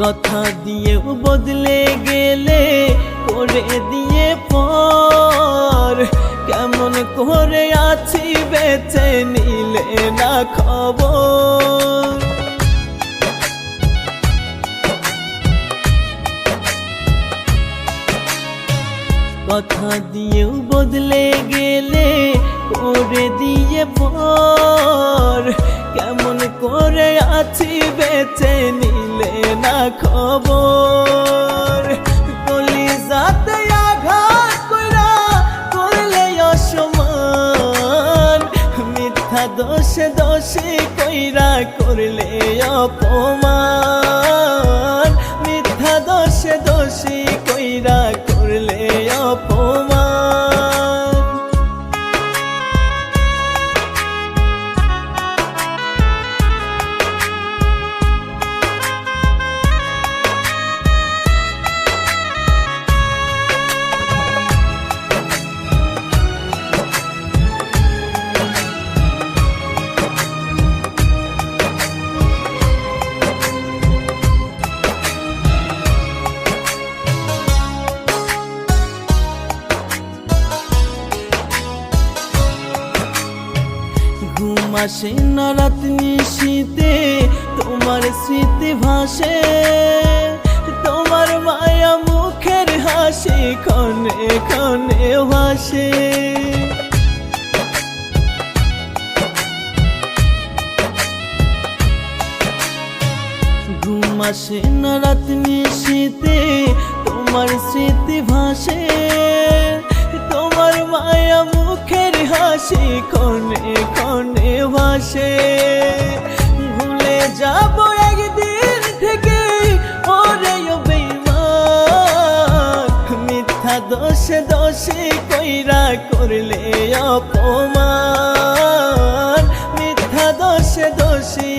কথা দিয়েও বদলে গেলে, করে দিয়ে পর। কেমন করে আছি বেঁচে নিলে না খবর? কথা দিয়েও বদলে গেলে, করে দিয়ে পর। কেমন করে আছি বেঁচে নিলে না খবর। কলিজাতে আঘাত কইরা করলে অসমান মিথ্যা দোষে দোষে কইরা করলে অপমান। মিথ্যা দোষে দোষী আসে না নিশীতে তোমার স্মৃতি ভাসে, তোমার মায়া মুখের হাসি ক্ষণে ক্ষণে ভাসে। ঘুম আসে নিশীতে তোমার স্মৃতি ভাসে, তোমার মায়া মুখের হাসি ক্ষণে ক্ষণে ভাসে। ভুলে যাব একদিন থেকে, ওরে মিথ্যা দোষে দোষে কইরা করলে অপমান। মিথ্যা দোষে দোষী